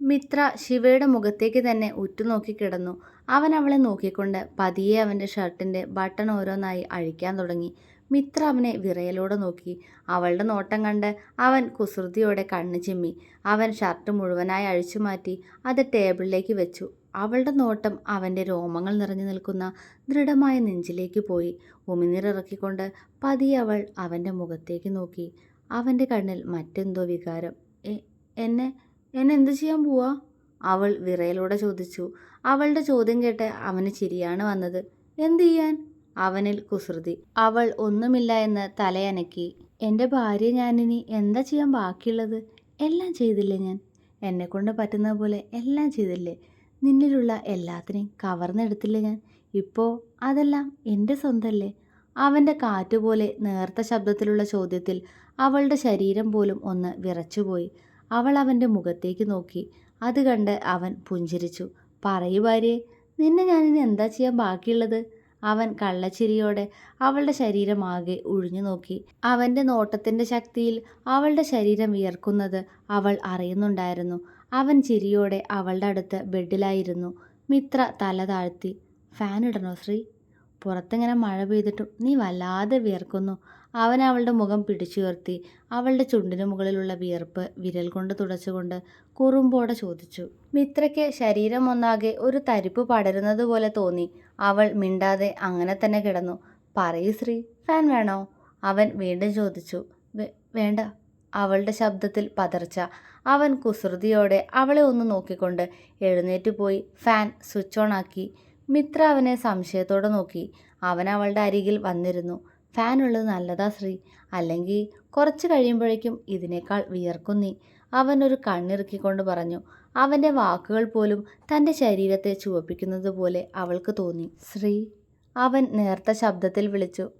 മിത്ര ശിവയുടെ മുഖത്തേക്ക് തന്നെ ഉറ്റുനോക്കി കിടന്നു. അവൻ അവളെ നോക്കിക്കൊണ്ട് പതിയെ അവന്റെ ഷർട്ടിന്റെ ബട്ടൺ ഓരോന്നായി അഴിക്കാൻ തുടങ്ങി. മിത്ര അവനെ വിറയലോടെ നോക്കി. അവളുടെ നോട്ടം കണ്ട് അവൻ കുസൃതിയോടെ കണ്ണു ചിമ്മി. അവൻ ഷർട്ട് മുഴുവനായി അഴിച്ചു മാറ്റി അത് ടേബിളിലേക്ക് വെച്ചു. അവളുടെ നോട്ടം അവന്റെ രോമങ്ങൾ നിറഞ്ഞു നിൽക്കുന്ന ദൃഢമായ നെഞ്ചിലേക്ക് പോയി. ഉമിനീറിറക്കിക്കൊണ്ട് പതിയെ അവൾ അവന്റെ മുഖത്തേക്ക് നോക്കി. അവന്റെ കണ്ണിൽ മറ്റെന്തോ വികാരം. "എ- എന്നെ എന്നെ എന്ത് ചെയ്യാൻ പോവാ? അവൾ വിറയലോടെ ചോദിച്ചു. അവളുടെ ചോദ്യം കേട്ട് അവന് ചിരിയാണ് വന്നത്. എന്ത് ചെയ്യാൻ? അവനിൽ കുസൃതി. അവൾ ഒന്നുമില്ല എന്ന് തലയനക്കി. എന്റെ ഭാര്യ ഞാനിനി എന്താ ചെയ്യാൻ ബാക്കിയുള്ളത്? എല്ലാം ചെയ്തില്ലേ ഞാൻ? എന്നെക്കൊണ്ട് പറ്റുന്ന പോലെ എല്ലാം ചെയ്തില്ലേ? നിന്നിലുള്ള എല്ലാത്തിനെയും കവർന്നെടുത്തില്ലേ ഞാൻ? ഇപ്പോൾ അതെല്ലാം എന്റെ സ്വന്തമല്ലേ അവന്റെ കാറ്റുപോലെ നേർത്ത ശബ്ദത്തിലുള്ള ചോദ്യത്തിൽ അവളുടെ ശരീരം പോലും ഒന്ന് വിറച്ചുപോയി. അവൾ അവന്റെ മുഖത്തേക്ക് നോക്കി. അത് കണ്ട് അവൻ പുഞ്ചിരിച്ചു. പറയൂ ഭാര്യയെ നിന്നെ ഞാനിനി എന്താ ചെയ്യാൻ ബാക്കിയുള്ളത്? അവൻ കള്ളച്ചിരിയോടെ അവളുടെ ശരീരമാകെ ഉഴിഞ്ഞു നോക്കി. അവന്റെ നോട്ടത്തിന്റെ ശക്തിയിൽ അവളുടെ ശരീരം വിയർക്കുന്നത് അവൾ അറിയുന്നുണ്ടായിരുന്നു. അവൻ ചിരിയോടെ അവളുടെ അടുത്ത് ബെഡിലായിരുന്നു. മിത്ര തല താഴ്ത്തി ഫാൻ ഇടണോ ശ്രീ? പുറത്തിങ്ങനെ മഴ പെയ്തിട്ടും നീ വല്ലാതെ വിയർക്കുന്നു. അവൻ അവളുടെ മുഖം പിടിച്ചുയർത്തി അവളുടെ ചുണ്ടിന് മുകളിലുള്ള വിയർപ്പ് വിരൽ കൊണ്ട് തുടച്ചുകൊണ്ട് കുറുമ്പോടെ ചോദിച്ചു. മിത്രയ്ക്ക് ശരീരം ഒന്നാകെ ഒരു തരിപ്പ് പടരുന്നത് പോലെ തോന്നി. അവൾ മിണ്ടാതെ അങ്ങനെ തന്നെ കിടന്നു. പറയൂ ശ്രീ ഫാൻ വേണോ? അവൻ വീണ്ടും ചോദിച്ചു. "വേ- വേണ്ട. അവളുടെ ശബ്ദത്തിൽ പതർച്ച. അവൻ കുസൃതിയോടെ അവളെ ഒന്ന് നോക്കിക്കൊണ്ട് എഴുന്നേറ്റ് പോയി ഫാൻ സ്വിച്ച് ഓൺ ആക്കി. മിത്ര അവനെ സംശയത്തോടെ നോക്കി. അവൻ അവളുടെ അരികിൽ വന്നിരുന്നു. ഫാൻ ഉള്ളത് നല്ലതാ ശ്രീ. അല്ലെങ്കിൽ കുറച്ച് കഴിയുമ്പോഴേക്കും ഇതിനേക്കാൾ വിയർക്കും നീ. അവൻ ഒരു കണ്ണിറുക്കിക്കൊണ്ട് പറഞ്ഞു. അവന്റെ വാക്കുകൾ പോലും തന്റെ ശരീരത്തെ ചുവപ്പിക്കുന്നത് പോലെ അവൾക്ക് തോന്നി. ശ്രീ. അവൻ നേർത്ത ശബ്ദത്തിൽ വിളിച്ചു.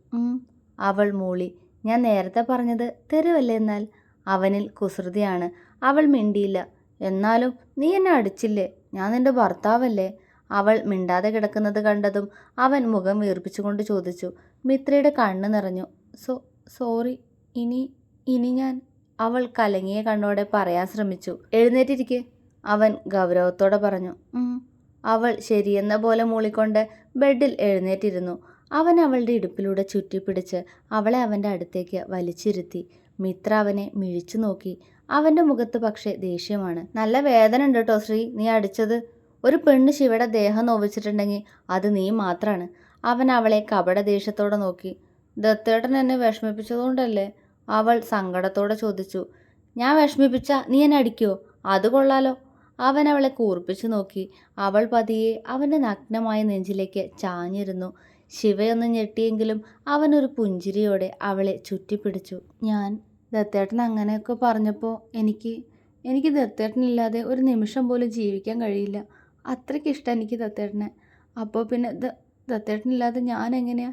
അവൾ മൂളി. ഞാൻ നേരത്തെ പറഞ്ഞത് തെരുവല്ലേ എന്നാൽ? അവനിൽ കുസൃതിയാണ്. അവൾ മിണ്ടിയില്ല. എന്നാലും നീ എന്നെ അടിച്ചില്ലേ? ഞാൻ നിന്റെ ഭർത്താവല്ലേ? അവൾ മിണ്ടാതെ കിടക്കുന്നത് കണ്ടതും അവൻ മുഖം വീർപ്പിച്ചുകൊണ്ട് ചോദിച്ചു. മിത്രയുടെ കണ്ണ് നിറഞ്ഞു. So sorry. ഇനി ഇനി ഞാൻ അവൾ കലങ്ങിയ കണ്ണോടെ പറയാൻ ശ്രമിച്ചു. എഴുന്നേറ്റിരിക്കെ അവൻ ഗൗരവത്തോടെ പറഞ്ഞു. അവൾ ശരിയെന്ന പോലെ മൂളിക്കൊണ്ട് ബെഡിൽ എഴുന്നേറ്റിരുന്നു. അവൻ അവളുടെ ഇടുപ്പിലൂടെ ചുറ്റിപ്പിടിച്ച് അവളെ അവന്റെ അടുത്തേക്ക് വലിച്ചിരുത്തി. മിത്ര അവനെ മിഴിച്ചു നോക്കി. അവന്റെ മുഖത്ത് പക്ഷേ ദേഷ്യമാണ്. നല്ല വേദന ഉണ്ട് കേട്ടോ ശ്രീ. നീ അടിച്ചത്. ഒരു പെണ്ണ് ശിവയുടെ ദേഹം നോവിച്ചിട്ടുണ്ടെങ്കിൽ അത് നീ മാത്രമാണ് അവൻ അവളെ കപട ദേഷ്യത്തോടെ നോക്കി. ദത്തേട്ടൻ എന്നെ വിഷമിപ്പിച്ചതുകൊണ്ടല്ലേ? അവൾ സങ്കടത്തോടെ ചോദിച്ചു. ഞാൻ വിഷമിപ്പിച്ച നീ എന്നെ അടിക്കുമോ അത് കൊള്ളാലോ. അവൻ അവളെ കൂർപ്പിച്ചു നോക്കി. അവൾ പതിയെ അവന്റെ നഗ്നമായ നെഞ്ചിലേക്ക് ചാഞ്ഞിരുന്നു. ശിവയൊന്ന് ഞെട്ടിയെങ്കിലും അവനൊരു പുഞ്ചിരിയോടെ അവളെ ചുറ്റിപ്പിടിച്ചു. ഞാൻ ദത്തേട്ടൻ അങ്ങനെയൊക്കെ പറഞ്ഞപ്പോൾ എനിക്ക് എനിക്ക് ദത്തേട്ടനില്ലാതെ ഒരു നിമിഷം പോലും ജീവിക്കാൻ കഴിയില്ല. അത്രയ്ക്ക് ഇഷ്ടം എനിക്ക് ദത്തേട്ടനെ. അപ്പോൾ പിന്നെ ദത്തേട്ടനില്ലാതെ ഞാൻ എങ്ങനെയാ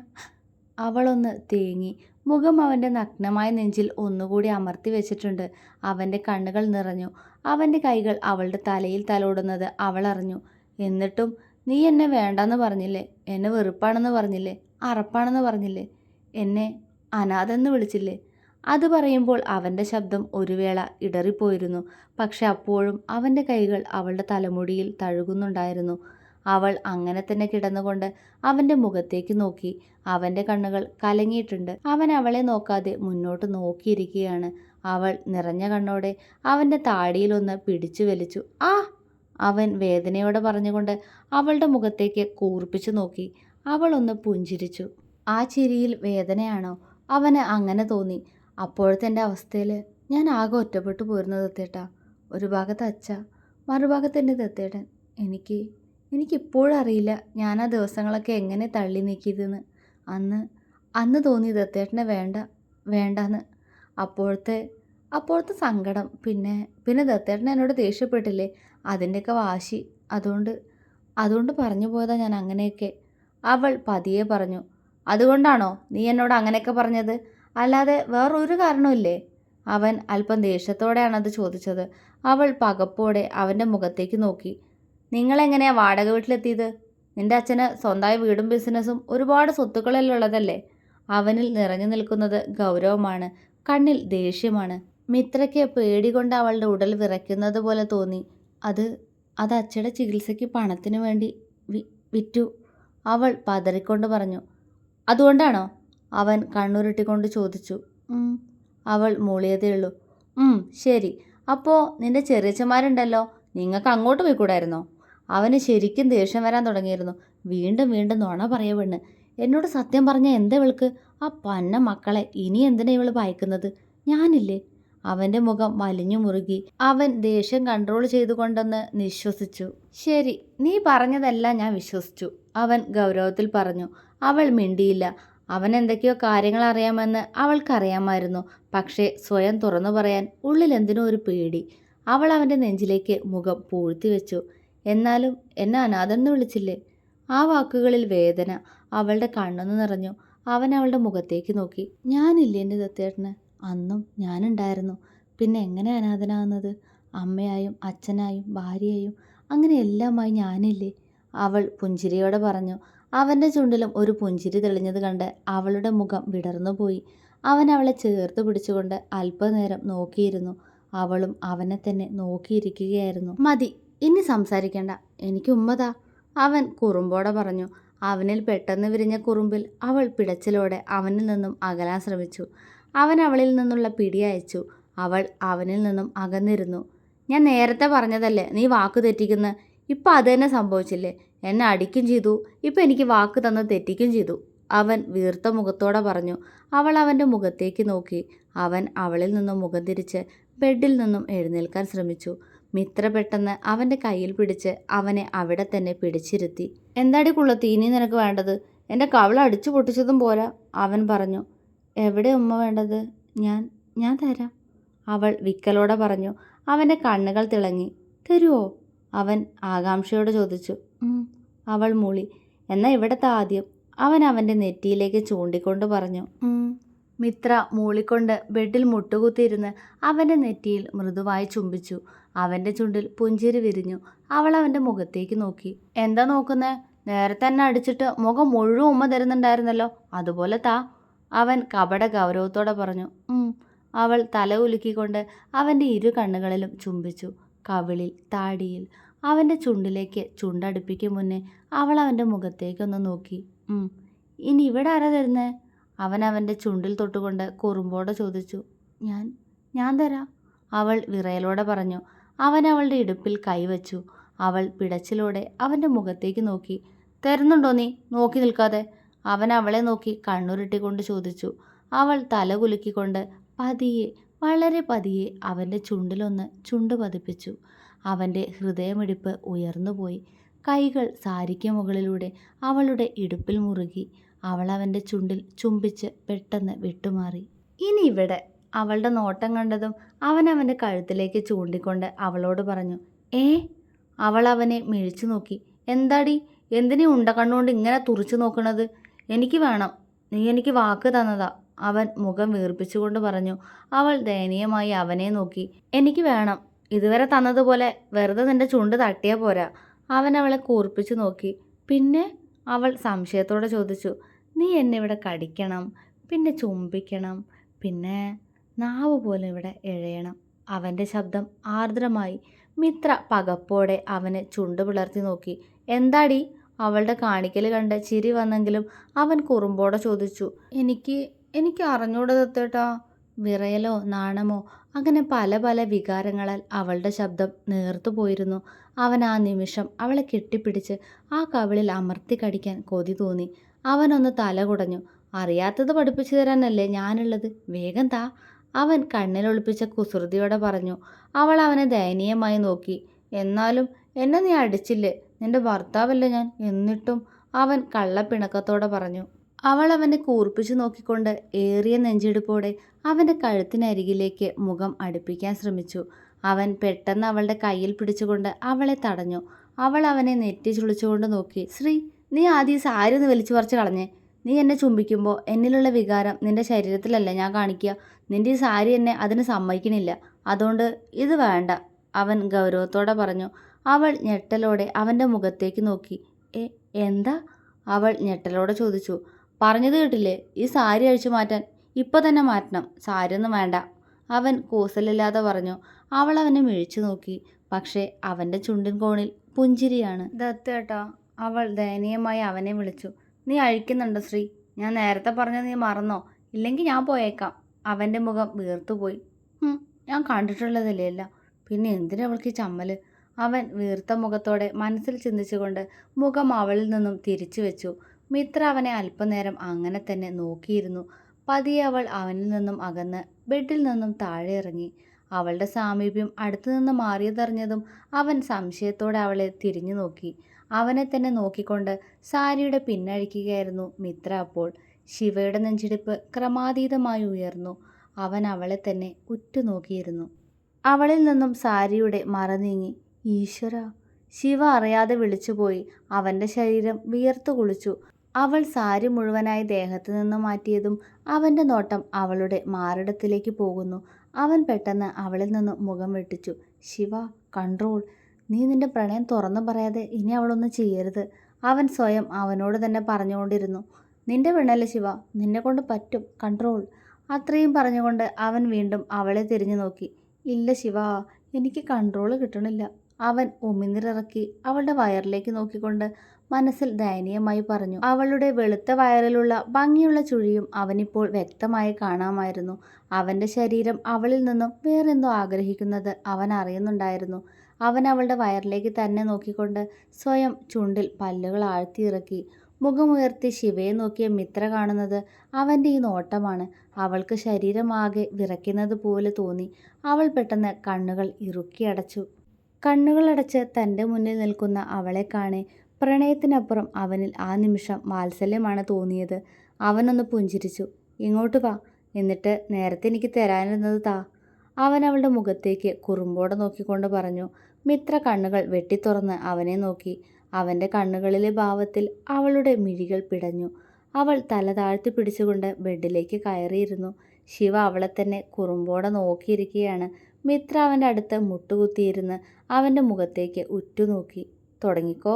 അവളൊന്ന് തേങ്ങി. മുഖം അവന്റെ നഗ്നമായ നെഞ്ചിൽ ഒന്നുകൂടി അമർത്തി വെച്ചിട്ടുണ്ട്. അവന്റെ കണ്ണുകൾ നിറഞ്ഞു. അവന്റെ കൈകൾ അവളുടെ തലയിൽ തലോടുന്നത് അവൾ അറിഞ്ഞു. എന്നിട്ടും നീ എന്നെ വേണ്ടെന്ന് പറഞ്ഞില്ലേ? എന്നെ വെറുപ്പാണെന്ന് പറഞ്ഞില്ലേ? അറപ്പാണെന്ന് പറഞ്ഞില്ലേ? എന്നെ അനാഥെന്ന് വിളിച്ചില്ലേ? അത് പറയുമ്പോൾ അവന്റെ ശബ്ദം ഒരു വേള ഇടറിപ്പോയിരുന്നു. പക്ഷെ അപ്പോഴും അവന്റെ കൈകൾ അവളുടെ തലമുടിയിൽ തഴുകുന്നുണ്ടായിരുന്നു. അവൾ അങ്ങനെ തന്നെ കിടന്നുകൊണ്ട് അവന്റെ മുഖത്തേക്ക് നോക്കി. അവന്റെ കണ്ണുകൾ കലങ്ങിയിട്ടുണ്ട്. അവൻ അവളെ നോക്കാതെ മുന്നോട്ട് നോക്കിയിരിക്കുകയാണ്. അവൾ നിറഞ്ഞ കണ്ണോടെ അവന്റെ താടിയിലൊന്ന് പിടിച്ചു വലിച്ചു. ആ! അവൻ വേദനയോടെ പറഞ്ഞുകൊണ്ട് അവളുടെ മുഖത്തേക്ക് കൂർപ്പിച്ചു നോക്കി. അവൾ ഒന്ന് പുഞ്ചിരിച്ചു. ആ ചിരിയിൽ വേദനയാണോ? അവന് അങ്ങനെ തോന്നി. അപ്പോഴത്തെ എന്റെ അവസ്ഥയിൽ ഞാൻ ആകെ ഒറ്റപ്പെട്ടു പോരുന്നത് എത്തേട്ടാ. ഒരു ഭാഗത്ത് അച്ഛ മറുഭാഗത്ത് എന്റെ തത്തേട്ടൻ എനിക്ക് എനിക്കിപ്പോഴും അറിയില്ല ഞാൻ ആ ദിവസങ്ങളൊക്കെ എങ്ങനെ തള്ളി നീക്കിയതെന്ന്. അന്ന് അന്ന് തോന്നി ദത്തേട്ടനെ വേണ്ട വേണ്ടാന്ന്. അപ്പോഴത്തെ അപ്പോഴത്തെ സങ്കടം. പിന്നെ പിന്നെ ദത്തേട്ടൻ എന്നോട് ദേഷ്യപ്പെട്ടില്ലേ? അതിന്റെയൊക്കെ വാശി. അതുകൊണ്ട് അതുകൊണ്ട് പറഞ്ഞു പോയതാ ഞാൻ അങ്ങനെയൊക്കെ. അവൾ പതിയെ പറഞ്ഞു അതുകൊണ്ടാണോ നീ എന്നോട് അങ്ങനെയൊക്കെ പറഞ്ഞത്? അല്ലാതെ വേറൊരു കാരണമില്ലേ അവൻ അല്പം ദേഷ്യത്തോടെയാണ് അത് ചോദിച്ചത്. അവൾ പകപ്പോടെ അവന്റെ മുഖത്തേക്ക് നോക്കി. നിങ്ങളെങ്ങനെയാ വാടക വീട്ടിലെത്തിയത്? നിന്റെ അച്ഛന് സ്വന്തമായ വീടും ബിസിനസ്സും ഒരുപാട് സ്വത്തുക്കളെല്ലാം ഉള്ളതല്ലേ? അവനിൽ നിറഞ്ഞു നിൽക്കുന്നത് ഗൗരവമാണ് കണ്ണിൽ ദേഷ്യമാണ്. മിത്രയ്ക്ക് പേടി കൊണ്ട് അവളുടെ ഉടൽ വിറയ്ക്കുന്നത് പോലെ തോന്നി. അത് അത് അച്ഛയുടെ ചികിത്സയ്ക്ക് പണത്തിന് വേണ്ടി വിറ്റു. അവൾ പതറിക്കൊണ്ട് പറഞ്ഞു അതുകൊണ്ടാണോ? അവൻ കണ്ണുരുട്ടിക്കൊണ്ട് ചോദിച്ചു. അവൾ മൂളിയതേയുള്ളൂ ഉള്ളൂ. ശരി. അപ്പോൾ നിന്റെ ചെറിയച്ചന്മാരുണ്ടല്ലോ നിങ്ങൾക്ക് അങ്ങോട്ട് പോയിക്കൂടായിരുന്നോ? അവന് ശരിക്കും ദേഷ്യം വരാൻ തുടങ്ങിയിരുന്നു. വീണ്ടും വീണ്ടും നുണ പറയ പെണ്ണ്. എന്നോട് സത്യം പറഞ്ഞ എന്താ ഇവൾക്ക്? ആ പന്ന മക്കളെ ഇനി എന്തിനാ ഇവൾ ഭയക്കുന്നത്? ഞാനില്ലേ? അവന്റെ മുഖം വലിഞ്ഞു മുറുകി. അവൻ ദേഷ്യം കൺട്രോൾ ചെയ്തുകൊണ്ടെന്ന് നിശ്വസിച്ചു. ശരി നീ പറഞ്ഞതെല്ലാം ഞാൻ വിശ്വസിച്ചു. അവൻ ഗൗരവത്തിൽ പറഞ്ഞു. അവൾ മിണ്ടിയില്ല. അവൻ എന്തൊക്കെയോ കാര്യങ്ങൾ അറിയാമെന്ന് അവൾക്കറിയാമായിരുന്നു. പക്ഷേ സ്വയം തുറന്നു പറയാൻ ഉള്ളിൽ എന്തിനോ ഒരു പേടി. അവൾ അവന്റെ നെഞ്ചിലേക്ക് മുഖം പൂഴ്ത്തി വെച്ചു. എന്നാലും എന്നെ അനാഥെന്ന് വിളിച്ചില്ലേ? ആ വാക്കുകളിൽ വേദന അവളുടെ കണ്ണൊന്ന് നിറഞ്ഞു. അവൻ അവളുടെ മുഖത്തേക്ക് നോക്കി. ഞാനില്ലേ എന്റെ ദത്തേട്ടന്? അന്നും ഞാനുണ്ടായിരുന്നു. പിന്നെ എങ്ങനെ അനാഥനാകുന്നത് അമ്മയായും അച്ഛനായും ഭാര്യയായും അങ്ങനെ എല്ലാമായി ഞാനില്ലേ? അവൾ പുഞ്ചിരിയോടെ പറഞ്ഞു. അവന്റെ ചുണ്ടിലും ഒരു പുഞ്ചിരി തെളിഞ്ഞത് കണ്ട് അവളുടെ മുഖം വിടർന്നുപോയി അവൻ അവളെ ചേർത്ത് പിടിച്ചുകൊണ്ട് അല്പനേരം നോക്കിയിരുന്നു. അവളും അവനെ തന്നെ നോക്കിയിരിക്കുകയായിരുന്നു. മതി ഇനി സംസാരിക്കണ്ട. എനിക്ക് ഉമ്മതാ. അവൻ കുറുമ്പോടെ പറഞ്ഞു. അവനിൽ പെട്ടെന്ന് വിരിഞ്ഞ കുറുമ്പിൽ അവൾ പിടച്ചിലോടെ അവനിൽ നിന്നും അകലാൻ ശ്രമിച്ചു. അവൻ അവളിൽ നിന്നുള്ള പിടി അയച്ചു. അവൾ അവനിൽ നിന്നും അകന്നിരുന്നു. ഞാൻ നേരത്തെ പറഞ്ഞതല്ലേ നീ വാക്ക് തെറ്റിക്കുന്ന? ഇപ്പം അത് തന്നെ സംഭവിച്ചില്ലേ? എന്നെ അടിക്കും ചെയ്തു. ഇപ്പം എനിക്ക് വാക്ക് തന്ന് തെറ്റിക്കും ചെയ്തു. അവൻ വീർത്ത മുഖത്തോടെ പറഞ്ഞു. അവൾ അവന്റെ മുഖത്തേക്ക് നോക്കി. അവൻ അവളിൽ നിന്നും മുഖം തിരിച്ച് ബെഡിൽ നിന്നും എഴുന്നേൽക്കാൻ ശ്രമിച്ചു. മിത്ര പെട്ടെന്ന് അവന്റെ കയ്യിൽ പിടിച്ച് അവനെ അവിടെ തന്നെ പിടിച്ചിരുത്തി. എന്താടി കുള്ളത്തി ഇനി നിനക്ക് വേണ്ടത്? എന്റെ കവള അടിച്ചു പൊട്ടിച്ചതും പോരാ അവൻ പറഞ്ഞു. എവിടെ ഉമ്മ വേണ്ടത്? ഞാൻ ഞാൻ തരാം അവൾ വിക്കലോടെ പറഞ്ഞു. അവന്റെ കണ്ണുകൾ തിളങ്ങി. തരുമോ അവൻ ആകാംക്ഷയോട് ചോദിച്ചു. അവൾ മൂളി. എന്നാൽ ഇവിടത്തെ ആദ്യം അവൻ അവന്റെ നെറ്റിയിലേക്ക് ചൂണ്ടിക്കൊണ്ട് പറഞ്ഞു. മിത്ര മൂളിക്കൊണ്ട് ബെഡിൽ മുട്ടുകുത്തിയിരുന്ന് അവന്റെ നെറ്റിയിൽ മൃദുവായി ചുംബിച്ചു. അവന്റെ ചുണ്ടിൽ പുഞ്ചിരി വിരിഞ്ഞു. അവൾ അവന്റെ മുഖത്തേക്ക് നോക്കി. എന്താ നോക്കുന്നേ? നേരത്തെ തന്നെ അടിച്ചിട്ട് മുഖം മുഴുവൻ ഉമ്മ തരുന്നുണ്ടായിരുന്നല്ലോ. അതുപോലെ താ. അവൻ കപട ഗൗരവത്തോടെ പറഞ്ഞു. അവൾ തല ഉലുക്കിക്കൊണ്ട് അവന്റെ ഇരു കണ്ണുകളിലും ചുംബിച്ചു. കവിളിൽ താടിയിൽ. അവന്റെ ചുണ്ടിലേക്ക് ചുണ്ടടുപ്പിക്കും മുന്നേ അവൾ അവന്റെ മുഖത്തേക്കൊന്ന് നോക്കി. "ഉം. ഇനി ഇവിടെ ആരാ തരുന്നേ? അവൻ അവന്റെ ചുണ്ടിൽ തൊട്ടുകൊണ്ട് കുറുമ്പോടെ ചോദിച്ചു ഞാൻ ഞാൻ തരാം. അവൾ വിറയലോടെ പറഞ്ഞു അവൻ അവളുടെ ഇടുപ്പിൽ കൈവച്ചു അവൾ പിടച്ചിലോടെ അവന്റെ മുഖത്തേക്ക് നോക്കി തരുന്നുണ്ടോ നീ? നോക്കി നിൽക്കാതെ. അവൻ അവളെ നോക്കി കണ്ണുരുട്ടിക്കൊണ്ട് ചോദിച്ചു അവൾ തല കുലുക്കിക്കൊണ്ട് പതിയെ വളരെ പതിയെ അവന്റെ ചുണ്ടിലൊന്ന് ചുണ്ട് പതിപ്പിച്ചു. അവന്റെ ഹൃദയമിടിപ്പ് ഉയർന്നുപോയി കൈകൾ സാരിക്ക് മുകളിലൂടെ അവളുടെ ഇടുപ്പിൽ മുറുകി. അവൾ അവന്റെ ചുണ്ടിൽ ചുംബിച്ച് പെട്ടെന്ന് വിട്ടുമാറി. ഇനി ഇവിടെ അവളുടെ നോട്ടം കണ്ടതും അവൻ അവന്റെ കഴുത്തിലേക്ക് ചൂണ്ടിക്കൊണ്ട് അവളോട് പറഞ്ഞു ഏ അവൾ അവനെ മിഴിച്ചു നോക്കി. എന്താടി? എന്തിനീ ഉണ്ട കണ്ണുകൊണ്ട് ഇങ്ങനെ തുറച്ചു നോക്കുന്നത്? എനിക്ക് വേണം. നീ എനിക്ക് വാക്ക് തന്നതാ. അവൻ മുഖം വീർപ്പിച്ചുകൊണ്ട് പറഞ്ഞു അവൾ ദയനീയമായി അവനെ നോക്കി. എനിക്ക് വേണം. ഇതുവരെ തന്നതുപോലെ വെറുതെ നിന്റെ ചുണ്ട് തട്ടിയാൽ പോരാ. അവൻ അവളെ കൂർപ്പിച്ചു നോക്കി. പിന്നെ അവൾ സംശയത്തോടെ ചോദിച്ചു നീ എന്നെ ഇവിടെ കടിക്കണം പിന്നെ ചുംബിക്കണം പിന്നെ നാവ് പോലും ഇവിടെ എഴയണം. അവന്റെ ശബ്ദം ആർദ്രമായി. മിത്ര പകപ്പോടെ അവനെ ചുണ്ട് പിളർത്തി നോക്കി. എന്താടി? അവളുടെ കാണിക്കൽ കണ്ട് ചിരി വന്നെങ്കിലും അവൻ കുറുമ്പോടെ ചോദിച്ചു. എനിക്ക് എനിക്ക് അറിഞ്ഞൂടെ വിറയലോ നാണമോ? അങ്ങനെ പല പല വികാരങ്ങളാൽ അവളുടെ ശബ്ദം നേർത്തു പോയിരുന്നു. അവൻ ആ നിമിഷം അവളെ കെട്ടിപ്പിടിച്ച് ആ കവിളിൽ അമർത്തി കടിക്കാൻ കൊതി തോന്നി. അവനൊന്ന് തല കുടഞ്ഞു. അറിയാത്തത് പഠിപ്പിച്ചു തരാനല്ലേ ഞാനുള്ളത്? വേഗം താ. അവൻ കണ്ണിലൊളിപ്പിച്ച കുസൃതിയോടെ പറഞ്ഞു. അവൾ അവനെ ദയനീയമായി നോക്കി. എന്നാലും എന്നെ നീ അടിച്ചില്ലേ? നിന്റെ ഭർത്താവല്ലേ ഞാൻ? എന്നിട്ടും അവൻ കള്ളപ്പിണക്കത്തോടെ പറഞ്ഞു. അവൾ അവനെ കൂർപ്പിച്ചു നോക്കിക്കൊണ്ട് ഏറിയ നെഞ്ചെടുപ്പോടെ അവന്റെ കഴുത്തിനരികിലേക്ക് മുഖം അടുപ്പിക്കാൻ ശ്രമിച്ചു. അവൻ പെട്ടെന്ന് അവളുടെ കയ്യിൽ പിടിച്ചുകൊണ്ട് അവളെ തടഞ്ഞു. അവൾ അവനെ നെറ്റി ചുളിച്ചുകൊണ്ട് നോക്കി. ശ്രീ നീ ആദ്യം ഈ സാരി ഒന്ന് വലിച്ചു പറിച്ച് കളഞ്ഞേ. നീ എന്നെ ചുംബിക്കുമ്പോൾ എന്നിലുള്ള വികാരം നിന്റെ ശരീരത്തിലല്ല ഞാൻ കാണിക്കുക. നിന്റെ ഈ സാരി എന്നെ അതിന് സമ്മതിക്കണില്ല. അതുകൊണ്ട് ഇത് വേണ്ട അവൻ ഗൗരവത്തോടെ പറഞ്ഞു. അവൾ ഞെട്ടലോടെ അവന്റെ മുഖത്തേക്ക് നോക്കി. എ എന്താ? അവൾ ഞെട്ടലോടെ ചോദിച്ചു. പറഞ്ഞത് കേട്ടില്ലേ? ഈ സാരി അഴിച്ചു മാറ്റാൻ. ഇപ്പം തന്നെ മാറ്റണം. സാരി ഒന്നും വേണ്ട. അവൻ കൂസലില്ലാതെ പറഞ്ഞു. അവൾ അവനെ മിഴിച്ചു നോക്കി. പക്ഷേ അവന്റെ ചുണ്ടിൻ കോണിൽ പുഞ്ചിരിയാണ്. ദത്തേട്ടാ അവൾ ദയനീയമായി അവനെ വിളിച്ചു. നീ അഴിക്കുന്നുണ്ടോ ശ്രീ? ഞാൻ നേരത്തെ പറഞ്ഞ നീ മറന്നോ? ഇല്ലെങ്കിൽ ഞാൻ പോയേക്കാം. അവന്റെ മുഖം വീർത്തുപോയി. ഞാൻ കണ്ടിട്ടുള്ളതില്ലല്ല പിന്നെ എന്തിനു അവൾക്ക് ഈ ചമ്മൽ? അവൻ വീർത്ത മുഖത്തോടെ മനസ്സിൽ ചിന്തിച്ചുകൊണ്ട് മുഖം അവളിൽ നിന്നും തിരിച്ചു വെച്ചു. മിത്ര അവനെ അല്പനേരം അങ്ങനെ തന്നെ നോക്കിയിരുന്നു. പതിയെ അവൾ അവനിൽ നിന്നും അകന്ന് ബെഡിൽ നിന്നും താഴെ ഇറങ്ങി. അവളുടെ സാമീപ്യം അടുത്തു നിന്ന് മാറിയതറിഞ്ഞതും അവൻ സംശയത്തോടെ അവളെ തിരിഞ്ഞു നോക്കി. അവനെ തന്നെ നോക്കിക്കൊണ്ട് സാരിയുടെ പിന്നഴിക്കുകയായിരുന്നു മിത്ര അപ്പോൾ. ശിവയുടെ നെഞ്ചിടിപ്പ് ക്രമാതീതമായി ഉയർന്നു. അവൻ അവളെ തന്നെ ഉറ്റുനോക്കിയിരുന്നു. അവളിൽ നിന്നും സാരിയുടെ മറ നീങ്ങി ഈശ്വര! ശിവ അറിയാതെ വിളിച്ചുപോയി അവന്റെ ശരീരം വിയർത്തു കുളിച്ചു. അവൾ സാരി മുഴുവനായി ദേഹത്തു നിന്ന് മാറ്റിയതും അവന്റെ നോട്ടം അവളുടെ മാറിടത്തിലേക്ക് പോകുന്നു. അവൻ പെട്ടെന്ന് അവളിൽ നിന്ന് മുഖം വെട്ടിച്ചു. ശിവ കൺട്രോൾ! നീ നിന്റെ പ്രണയം തുറന്നു പറയാതെ ഇനി അവളൊന്നും ചെയ്യരുത്. അവൻ സ്വയം അവനോട് തന്നെ പറഞ്ഞുകൊണ്ടിരുന്നു. നിന്റെ പെണ്ണല്ലേ ശിവ നിന്നെ കൊണ്ട് പറ്റും. കൺട്രോൾ. അത്രയും പറഞ്ഞുകൊണ്ട് അവൻ വീണ്ടും അവളെ തിരിഞ്ഞു നോക്കി. ഇല്ല ശിവ എനിക്ക് കൺട്രോൾ കിട്ടണില്ല. അവൻ ഉമിനിറക്കി അവളുടെ വയറിലേക്ക് നോക്കിക്കൊണ്ട് മനസ്സിൽ ദയനീയമായി പറഞ്ഞു. അവളുടെ വെളുത്ത വയറിലുള്ള ഭംഗിയുള്ള ചുഴിയും അവനിപ്പോൾ വ്യക്തമായി കാണാമായിരുന്നു. അവന്റെ ശരീരം അവളിൽ നിന്നും വേറെന്തോ ആഗ്രഹിക്കുന്നത് അവൻ അറിയുന്നുണ്ടായിരുന്നു. അവൻ അവളുടെ വയറിലേക്ക് തന്നെ നോക്കിക്കൊണ്ട് സ്വയം ചുണ്ടിൽ പല്ലുകൾ ആഴ്ത്തിയിറക്കി. മുഖമുയർത്തി ശിവയെ നോക്കിയ മിത്ര കാണുന്നത് അവന്റെ ഈ നോട്ടമാണ്. അവൾക്ക് ശരീരമാകെ വിറയ്ക്കുന്നത് പോലെ തോന്നി. അവൾ പെട്ടെന്ന് കണ്ണുകൾ ഇറുക്കിയടച്ചു കണ്ണുകളടച്ച് തന്റെ മുന്നിൽ നിൽക്കുന്ന അവളെ കാണെ പ്രണയത്തിനപ്പുറം അവനിൽ ആ നിമിഷം വാത്സല്യമാണ് തോന്നിയത്. അവനൊന്ന് പുഞ്ചിരിച്ചു. ഇങ്ങോട്ട് വാ. എന്നിട്ട് നേരത്തെ എനിക്ക് തരാനിരുന്നത് താ. അവൻ അവളുടെ മുഖത്തേക്ക് കുറുമ്പോടെ നോക്കിക്കൊണ്ട് പറഞ്ഞു. മിത്ര കണ്ണുകൾ വെട്ടിത്തുറന്ന് അവനെ നോക്കി. അവന്റെ കണ്ണുകളിലെ ഭാവത്തിൽ അവളുടെ മിഴികൾ പിടഞ്ഞു. അവൾ തല താഴ്ത്തി പിടിച്ചുകൊണ്ട് ബെഡിലേക്ക് കയറിയിരുന്നു. ശിവ അവളെ തന്നെ കുറുമ്പോടെ നോക്കിയിരിക്കുകയാണ്. മിത്ര അവന്റെ അടുത്ത് മുട്ടുകുത്തിയിരുന്ന് അവന്റെ മുഖത്തേക്ക് ഉറ്റുനോക്കി. തുടങ്ങിക്കോ.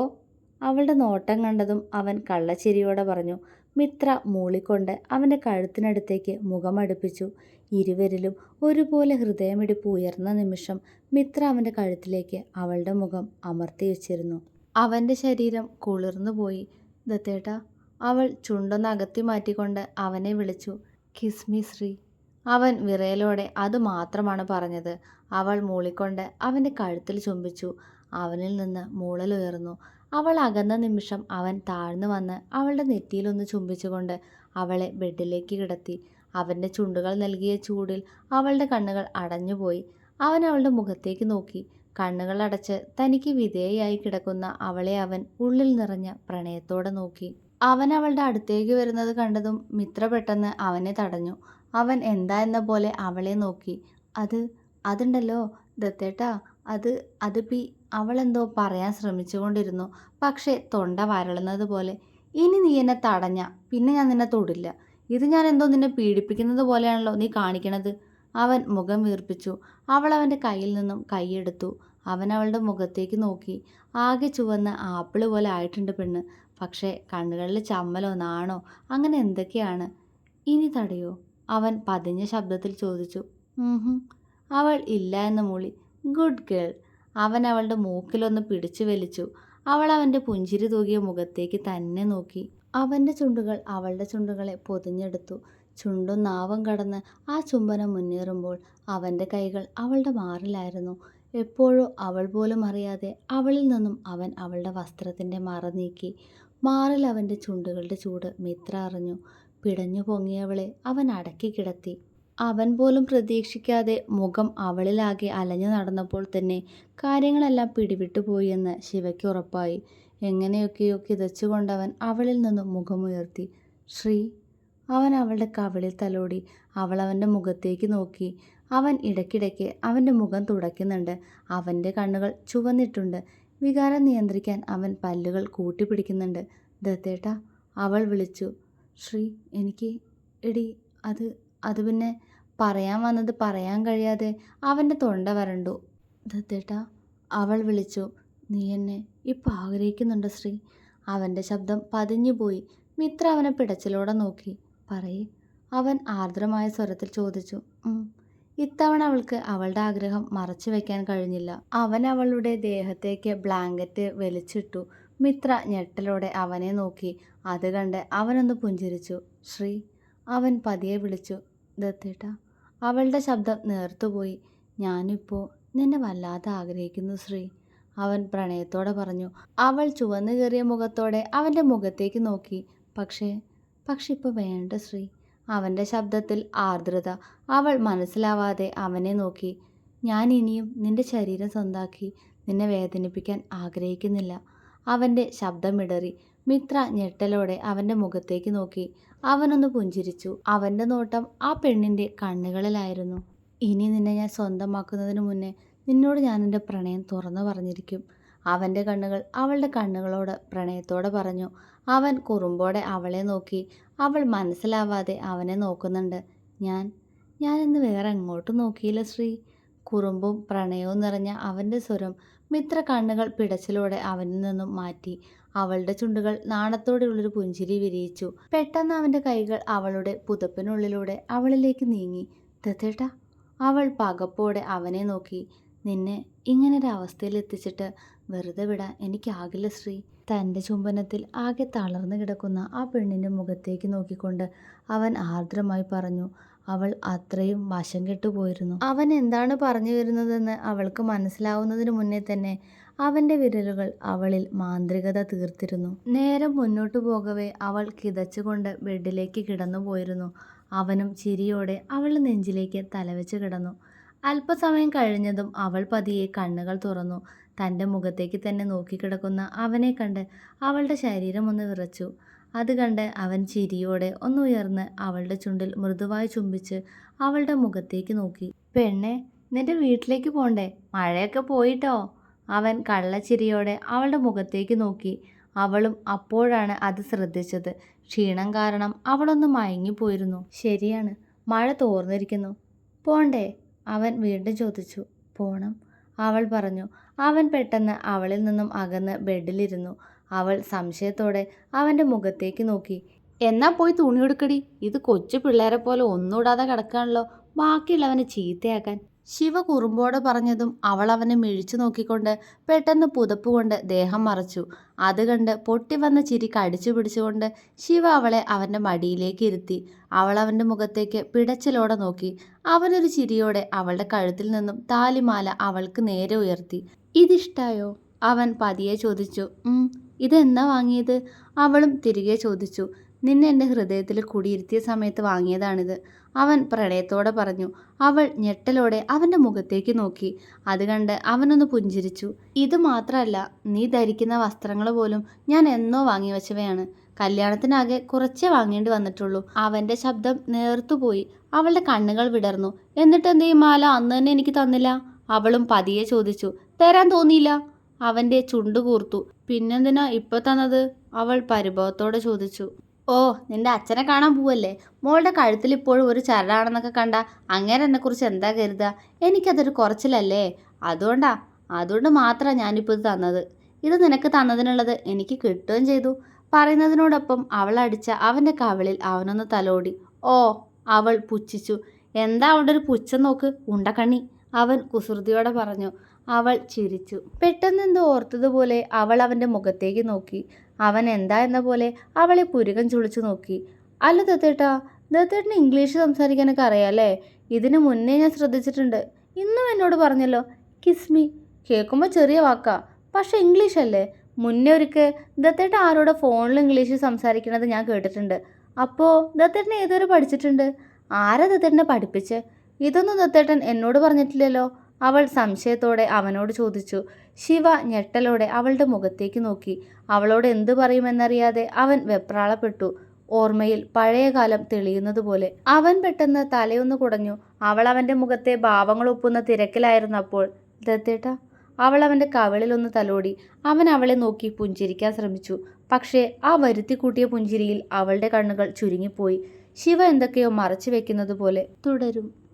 അവളുടെ നോട്ടം കണ്ടതും അവൻ കള്ളച്ചിരിയോടെ പറഞ്ഞു. മിത്ര മൂളിക്കൊണ്ട് അവന്റെ കഴുത്തിനടുത്തേക്ക് മുഖമടുപ്പിച്ചു ഇരുവരിലും ഒരുപോലെ ഹൃദയമിടിപ്പ് ഉയർന്ന നിമിഷം മിത്ര അവന്റെ കഴുത്തിലേക്ക് അവളുടെ മുഖം അമർത്തി വെച്ചിരുന്നു. അവന്റെ ശരീരം കുളിർന്നു പോയി. ദത്തേട്ട അവൾ ചുണ്ടൊന്ന് അകത്തി മാറ്റിക്കൊണ്ട് അവനെ വിളിച്ചു. കിസ്മി ശ്രീ. അവൻ വിറയലോടെ അത് മാത്രമാണ് പറഞ്ഞത്. അവൾ മൂളിക്കൊണ്ട് അവന്റെ കഴുത്തിൽ ചുംബിച്ചു. അവനിൽ നിന്ന് മൂളലുയർന്നു അവൾ അകന്ന നിമിഷം അവൻ താഴ്ന്നു വന്ന് അവളുടെ നെറ്റിയിലൊന്ന് ചുംബിച്ചുകൊണ്ട് അവളെ ബെഡിലേക്ക് കിടത്തി. അവന്റെ ചുണ്ടുകൾ നൽകിയ ചൂടിൽ അവളുടെ കണ്ണുകൾ അടഞ്ഞുപോയി. അവൻ അവളുടെ മുഖത്തേക്ക് നോക്കി. കണ്ണുകൾ അടച്ച് തനിക്ക് വിധേയയായി കിടക്കുന്ന അവളെ അവൻ ഉള്ളിൽ നിറഞ്ഞ പ്രണയത്തോടെ നോക്കി. അവൻ അവളുടെ അടുത്തേക്ക് വരുന്നത് കണ്ടതും മിത്ര പെട്ടെന്ന് അവനെ തടഞ്ഞു. അവൻ എന്താ എന്ന പോലെ അവളെ നോക്കി. അത് അതുണ്ടല്ലോ ദത്തേട്ടാ അത് അത് പി അവളെന്തോ പറയാൻ ശ്രമിച്ചുകൊണ്ടിരുന്നു. പക്ഷേ തൊണ്ട വരളുന്നത് പോലെ ഇനി നീ എന്നെ തടഞ്ഞ പിന്നെ ഞാൻ നിന്നെ തൊടില്ല. ഇത് ഞാൻ എന്തോ നിന്നെ പീഡിപ്പിക്കുന്നത് പോലെയാണല്ലോ നീ കാണിക്കണത്. അവൻ മുഖം വീർപ്പിച്ചു. അവൾ അവന്റെ കയ്യിൽ നിന്നും കൈയെടുത്തു. അവൻ അവളുടെ മുഖത്തേക്ക് നോക്കി. ആകെ ചുവന്ന് ആപ്പിൾ പോലെ ആയിട്ടുണ്ട് പെണ്ണ്. പക്ഷേ കണ്ണുകളിൽ ചമ്മലോ നാണോ അങ്ങനെ എന്തൊക്കെയാണ്? ഇനി തടയോ? അവൻ പതിഞ്ഞ ശബ്ദത്തിൽ ചോദിച്ചു. അവൾ ഇല്ല എന്ന് മൂളി. Good girl. അവൻ അവളുടെ മൂക്കിലൊന്ന് പിടിച്ചു വലിച്ചു. അവൾ അവന്റെ പുഞ്ചിരി തൂകിയ മുഖത്തേക്ക് തന്നെ നോക്കി. അവന്റെ ചുണ്ടുകൾ അവളുടെ ചുണ്ടുകളെ പൊതിഞ്ഞെടുത്തു. ചുണ്ടും നാവും കടന്ന് ആ ചുംബനം മുന്നേറുമ്പോൾ അവന്റെ കൈകൾ അവളുടെ മാറിലായിരുന്നു. എപ്പോഴോ അവൾ പോലും അറിയാതെ അവളിൽ നിന്നും അവൻ അവളുടെ വസ്ത്രത്തിന്റെ മറ നീക്കി. മാറിൽ അവന്റെ ചുണ്ടുകളുടെ ചൂട് മിത്ര അറിഞ്ഞു. പിടഞ്ഞു പൊങ്ങിയവളെ അവൻ അടക്കി കിടത്തി. അവൻ പോലും പ്രതീക്ഷിക്കാതെ മുഖം അവളിലാകെ അലഞ്ഞു നടന്നപ്പോൾ തന്നെ കാര്യങ്ങളെല്ലാം പിടിവിട്ടുപോയി എന്ന് ശിവയ്ക്ക് ഉറപ്പായി. എങ്ങനെയൊക്കെയോ കിതച്ചുകൊണ്ടവൻ അവളിൽ നിന്നും മുഖമുയർത്തി. ശ്രീ അവൻ അവളുടെ കവിളിൽ തലോടി. അവൾ അവന്റെ മുഖത്തേക്ക് നോക്കി. അവൻ ഇടയ്ക്കിടയ്ക്ക് അവന്റെ മുഖം തുടയ്ക്കുന്നുണ്ട്. അവന്റെ കണ്ണുകൾ ചുവന്നിട്ടുണ്ട്. വികാരം നിയന്ത്രിക്കാൻ അവൻ പല്ലുകൾ കൂട്ടിപ്പിടിക്കുന്നുണ്ട്. ദത്തേട്ട അവൾ വിളിച്ചു. ശ്രീ എനിക്ക് എടി അത് അത് പിന്നെ പറയാൻ വന്നത് പറയാൻ കഴിയാതെ അവന്റെ തൊണ്ട വരണ്ടു. ദത്തേട്ട അവൾ വിളിച്ചു. നീ എന്നെ ഇപ്പം ആഗ്രഹിക്കുന്നുണ്ട് ശ്രീ. അവന്റെ ശബ്ദം പതിഞ്ഞുപോയി മിത്ര അവനെ പിടച്ചിലോടെ നോക്കി. പറയേ. അവൻ ആർദ്രമായ സ്വരത്തിൽ ചോദിച്ചു. "ഉം, ഇത്തവണ അവൾക്ക് അവളുടെ ആഗ്രഹം മറച്ചു വെക്കാൻ കഴിഞ്ഞില്ല. അവൻ അവളുടെ ദേഹത്തേക്ക് ബ്ലാങ്കറ്റ് വലിച്ചിട്ടു. മിത്ര ഞെട്ടലോടെ അവനെ നോക്കി. അത് കണ്ട് അവനൊന്ന് പുഞ്ചിരിച്ചു. ശ്രീ. അവൻ പതിയെ വിളിച്ചു. ദത്തേട്ട അവളുടെ ശബ്ദം നേർത്തുപോയി. ഞാനിപ്പോൾ നിന്നെ വല്ലാതെ ആഗ്രഹിക്കുന്നു ശ്രീ. അവൻ പ്രണയത്തോടെ പറഞ്ഞു അവൾ ചുവന്നു കയറിയ മുഖത്തോടെ അവന്റെ മുഖത്തേക്ക് നോക്കി. പക്ഷേ പക്ഷെ ഇപ്പോൾ വേണ്ട ശ്രീ. അവന്റെ ശബ്ദത്തിൽ ആർദ്രത. അവൾ മനസ്സിലാവാതെ അവനെ നോക്കി. ഞാൻ ഇനിയും നിന്റെ ശരീരം സ്വന്താക്കി നിന്നെ വേദനിപ്പിക്കാൻ ആഗ്രഹിക്കുന്നില്ല അവന്റെ ശബ്ദമിടറി മിത്ര ഞെട്ടലോടെ അവന്റെ മുഖത്തേക്ക് നോക്കി. അവനൊന്ന് പുഞ്ചിരിച്ചു. അവന്റെ നോട്ടം ആ പെണ്ണിന്റെ കണ്ണുകളിലായിരുന്നു. ഇനി നിന്നെ ഞാൻ സ്വന്തമാക്കുന്നതിന് മുന്നേ നിന്നോട് ഞാൻ എന്റെ പ്രണയം തുറന്നു പറഞ്ഞിരിക്കും. അവന്റെ കണ്ണുകൾ അവളുടെ കണ്ണുകളോട് പ്രണയത്തോടെ പറഞ്ഞു. അവൻ കുറുമ്പോടെ അവളെ നോക്കി. അവൾ മനസ്സിലാവാതെ അവനെ നോക്കുന്നുണ്ട്. ഞാൻ ഞാനിന്ന് വേറെ എങ്ങോട്ടും നോക്കിയില്ല ശ്രീ. കുറുമ്പും പ്രണയവും നിറഞ്ഞ അവന്റെ സ്വരം മിത്ര കണ്ണുകൾ പിടച്ചിലോടെ അവനിൽ നിന്നും മാറ്റി. അവളുടെ ചുണ്ടുകൾ നാണത്തോടെയുള്ളൊരു പുഞ്ചിരി വിരിയിച്ചു. പെട്ടെന്ന് അവന്റെ കൈകൾ അവളുടെ പുതപ്പിനുള്ളിലൂടെ അവളിലേക്ക് നീങ്ങി. തെത്തേട്ടാ അവൾ പകപ്പോടെ അവനെ നോക്കി. നിന്നെ ഇങ്ങനൊരു അവസ്ഥയിൽ എത്തിച്ചിട്ട് വെറുതെ വിടാൻ എനിക്കാകില്ല ശ്രീ. തന്റെ ചുംബനത്തിൽ ആകെ തളർന്നു കിടക്കുന്ന ആ പെണ്ണിന്റെ മുഖത്തേക്ക് നോക്കിക്കൊണ്ട് അവൻ ആർദ്രമായി പറഞ്ഞു അവൾ അത്രയും വശം കെട്ടുപോയിരുന്നു. അവൻ എന്താണ് പറഞ്ഞു വരുന്നതെന്ന് അവൾക്ക് മനസ്സിലാവുന്നതിന് മുന്നേ തന്നെ അവന്റെ വിരലുകൾ അവളിൽ മാന്ത്രികത തീർത്തിരുന്നു. നേരം മുന്നോട്ടു പോകവേ അവൾ കിതച്ചുകൊണ്ട് ബെഡിലേക്ക് കിടന്നു പോയിരുന്നു അവനും ചിരിയോടെ അവളുടെ നെഞ്ചിലേക്ക് തലവെച്ച് കിടന്നു. അല്പസമയം കഴിഞ്ഞതും അവൾ പതിയെ കണ്ണുകൾ തുറന്നു. തന്റെ മുഖത്തേക്ക് തന്നെ നോക്കിക്കിടക്കുന്ന അവനെ കണ്ട് അവളുടെ ശരീരം ഒന്ന് വിറച്ചു. അത് കണ്ട് അവൻ ചിരിയോടെ ഒന്നുയർന്ന് അവളുടെ ചുണ്ടിൽ മൃദുവായി ചുംബിച്ച് അവളുടെ മുഖത്തേക്ക് നോക്കി. പെണ്ണെ നിന്റെ വീട്ടിലേക്ക് പോണ്ടേ? മഴയൊക്കെ പോയിട്ടോ? അവൻ കള്ളച്ചിരിയോടെ അവളുടെ മുഖത്തേക്ക് നോക്കി. അവളും അപ്പോഴാണ് അത് ശ്രദ്ധിച്ചത്. ക്ഷീണം കാരണം അവളൊന്ന് മയങ്ങിപ്പോയിരുന്നു. ശരിയാണ് മഴ തോർന്നിരിക്കുന്നു. പോണ്ടേ? അവൻ വീണ്ടും ചോദിച്ചു പോണം. അവൾ പറഞ്ഞു അവൻ പെട്ടെന്ന് അവളിൽ നിന്നും അകന്ന് ബെഡിലിരുന്നു. അവൾ സംശയത്തോടെ അവന്റെ മുഖത്തേക്ക് നോക്കി എന്നാ പോയി തുണി എടുക്കടി? ഇത് കൊച്ചു പിള്ളേരെ പോലെ ഒന്നുകൂടാതെ കിടക്കാണല്ലോ. ബാക്കിയുള്ളവനെ ചീത്തയാക്കാൻ. ശിവ കുറുമ്പോടെ പറഞ്ഞതും അവൾ അവനെ മിഴിച്ചു നോക്കിക്കൊണ്ട് പെട്ടെന്ന് പുതപ്പ് കൊണ്ട് ദേഹം മറച്ചു. അത് കണ്ട് പൊട്ടി വന്ന ചിരി കടിച്ചു പിടിച്ചുകൊണ്ട് ശിവ അവളെ അവന്റെ മടിയിലേക്ക് ഇരുത്തി. അവൾ അവന്റെ മുഖത്തേക്ക് പിടച്ചിലോടെ നോക്കി. അവനൊരു ചിരിയോടെ അവളുടെ കഴുത്തിൽ നിന്നും താലിമാല അവൾക്ക് നേരെ ഉയർത്തി. ഇതിഷ്ടായോ? അവൻ പതിയെ ചോദിച്ചു. ഇതെന്നാ വാങ്ങിയത്? അവളും തിരികെ ചോദിച്ചു. നിന്നെ എന്റെ ഹൃദയത്തിൽ കുടിയിരുത്തിയ സമയത്ത് വാങ്ങിയതാണിത്. അവൻ പ്രണയത്തോടെ പറഞ്ഞു അവൾ ഞെട്ടലോടെ അവന്റെ മുഖത്തേക്ക് നോക്കി. അത് കണ്ട് അവനൊന്ന് പുഞ്ചിരിച്ചു. ഇത് മാത്രമല്ല നീ ധരിക്കുന്ന വസ്ത്രങ്ങൾ പോലും ഞാൻ എന്നോ വാങ്ങി വെച്ചവയാണ്. കല്യാണത്തിനാകെ കുറച്ചേ വാങ്ങേണ്ടി വന്നിട്ടുള്ളൂ. അവന്റെ ശബ്ദം നേർത്തുപോയി. അവളുടെ കണ്ണുകൾ വിടർന്നു. എന്നിട്ട് എന്തേ മാല അന്ന് തന്നെ എനിക്ക് തന്നില്ല? അവളും പതിയെ ചോദിച്ചു തരാൻ തോന്നിയില്ല? അവന്റെ ചുണ്ടു കൂർത്തു. പിന്നെന്തിനാ ഇപ്പൊ തന്നത്? അവൾ പരിഭവത്തോടെ ചോദിച്ചു. ഓ നിന്റെ അച്ഛനെ കാണാൻ പോവല്ലേ? മോളുടെ കഴുത്തിൽ ഇപ്പോഴും ഒരു ചരടാണെന്നൊക്കെ കണ്ട അങ്ങനെ എന്നെക്കുറിച്ച് എന്താ കരുതുക എനിക്കതൊരു കുറച്ചിലല്ലേ? അതുകൊണ്ടാ അതുകൊണ്ട് മാത്രമാണ് ഞാനിപ്പോൾ ഇത് തന്നത്. ഇത് നിനക്ക് തന്നതിനുള്ളത് എനിക്ക് കിട്ടുകയും ചെയ്തു. പറയുന്നതിനോടൊപ്പം അവൾ അടിച്ച അവന്റെ കവിളിൽ അവനൊന്ന് തലോടി. ഓ അവൾ പുച്ഛിച്ചു. എന്താ അവളുടെ ഒരു പുച്ഛം നോക്ക് ഉണ്ടക്കണ്ണി. അവൻ കുസൃതിയോടെ പറഞ്ഞു. അവൾ ചിരിച്ചു. പെട്ടെന്ന് എന്തോ ഓർത്തതുപോലെ അവൾ അവന്റെ മുഖത്തേക്ക് നോക്കി. അവൻ എന്താ എന്ന പോലെ അവളെ പുരുകം ചുളിച്ചു നോക്കി. അല്ല ദത്തേട്ടാ ദത്തേട്ടന് ഇംഗ്ലീഷ് സംസാരിക്കാനൊക്കെ അറിയാല്ലേ ഇതിനു മുന്നേ ഞാൻ ശ്രദ്ധിച്ചിട്ടുണ്ട്. ഇന്നും എന്നോട് പറഞ്ഞല്ലോ കിസ്മി കേൾക്കുമ്പോൾ ചെറിയ വാക്കാ പക്ഷേ ഇംഗ്ലീഷ് അല്ലേ? മുന്നേ ഒരിക്കൽ ദത്തേട്ട ആരോടെ ഫോണിൽ ഇംഗ്ലീഷ് സംസാരിക്കണത് ഞാൻ കേട്ടിട്ടുണ്ട്. അപ്പോൾ ദത്തേട്ടനെ ഏതൊരു പഠിച്ചിട്ടുണ്ട്? ആരാ ദത്തേട്ടനെ പഠിപ്പിച്ച്? ഇതൊന്നും ദത്തേട്ടൻ എന്നോട് പറഞ്ഞിട്ടില്ലല്ലോ. അവൾ സംശയത്തോടെ അവനോട് ചോദിച്ചു. ശിവ ഞെട്ടലോടെ അവളുടെ മുഖത്തേക്ക് നോക്കി. അവളോട് എന്തു പറയുമെന്നറിയാതെ അവൻ വെപ്രാളപ്പെട്ടു. ഓർമ്മയിൽ പഴയകാലം തെളിയുന്നതുപോലെ അവൻ പെട്ടെന്ന് തലയൊന്ന് കുടഞ്ഞു. അവൾ അവന്റെ മുഖത്തെ ഭാവങ്ങൾ ഒപ്പുന്ന തിരക്കിലായിരുന്നപ്പോൾ ദത്തേട്ട. അവൾ അവന്റെ കവിളിലൊന്ന് തലോടി. അവൻ അവളെ നോക്കി പുഞ്ചിരിക്കാൻ ശ്രമിച്ചു. പക്ഷേ ആ വരുത്തി കൂട്ടിയ പുഞ്ചിരിയിൽ അവളുടെ കണ്ണുകൾ ചുരുങ്ങിപ്പോയി. ശിവ എന്തൊക്കെയോ മറച്ചു വെക്കുന്നത് പോലെ തുടരും.